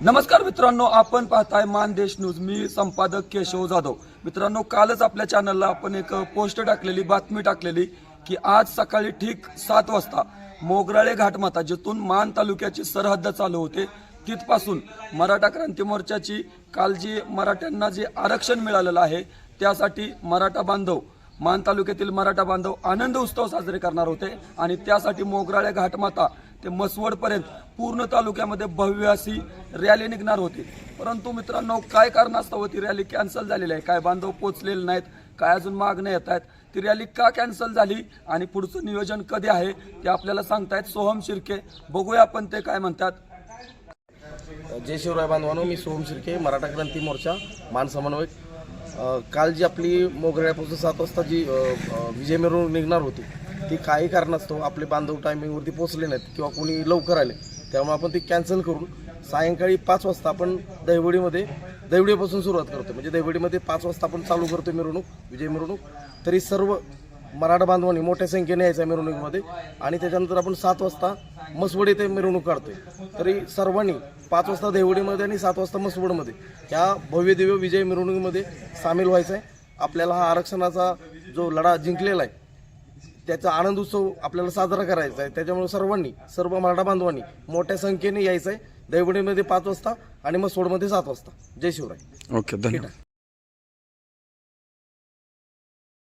नमस्कार मित्रांनो आपण पाहताय मानदेश न्यूज. मी संपादक केशव जाधव. मित्रांनो कालच आपल्या चॅनलला आपण एक पोस्ट टाकलेली बातमी टाकलेली की आज सकाळी ठीक सात वाजता मोगराळे घाटमाता जिथून मान तालुक्याची सरहद्द चालू होते तिथपासून मराठा क्रांती मोर्चाची काल जी मराठ्यांना जे आरक्षण मिळालेलं आहे त्यासाठी मराठा बांधव मान तालुक्यातील मराठा बांधव आनंद उत्सव साजरे करणार होते. आणि त्यासाठी मोगराळे घाटमाता ते मसवडपर्यंत पूर्ण तालुक्यामध्ये भव्य अशी रॅली निघणार होती. परंतु मित्रांनो काय कारणास्तव ती रॅली कॅन्सल झालेली आहे? काय बांधव पोचलेले नाहीत? काय अजून मागण्या येत आहेत? ती रॅली का कॅन्सल झाली? आणि पुढचं नियोजन कधी आहे? ते आपल्याला सांगतायत सोहम शिर्के. बघूया आपण ते काय म्हणतात. जय शिवराय बांधवानो मी सोहम शिर्के मराठा क्रांती मोर्चा मान समन्वयक. काल जी आपली मोगऱ्यापासून सात वाजता जी विजय मिरवणूक निघणार होती ती काही कारणास्तव आपले बांधव टायमिंगवरती पोहोचले नाहीत किंवा कोणी लवकर आले. त्यामुळे आपण ती कॅन्सल करून सायंकाळी पाच वाजता आपण दहिवडीमध्ये दहिवडीपासून सुरुवात करतो म्हणजे दहिवडीमध्ये पाच वाजता आपण चालू करतो मिरवणूक विजय मिरवणूक. तरी सर्व मराठा बांधवांनी मोठ्या संख्येने यायचं आहे मिरवणुकीमध्ये. आणि त्याच्यानंतर आपण सात वाजता मसवड येथे मिरवणूक काढतोय. तरी सर्वांनी पाच वाजता देवडीमध्ये आणि सात वाजता मसवडमध्ये या भव्य दिव्य विजय मिरवणुकीमध्ये सामील व्हायचं आहे आपल्याला हा आरक्षणाचा जो लढा जिंकलेला आहे त्याचा आनंद उत्सव आपल्याला साजरा करायचा आहे. त्याच्यामुळे सर्वांनी सर्व मराठा बांधवांनी मोठ्या संख्येने यायचं आहे दैवडीमध्ये पाच वाजता आणि मग सोडमध्ये सात वाजता. जय शिवराय. ओके धन्यवाद.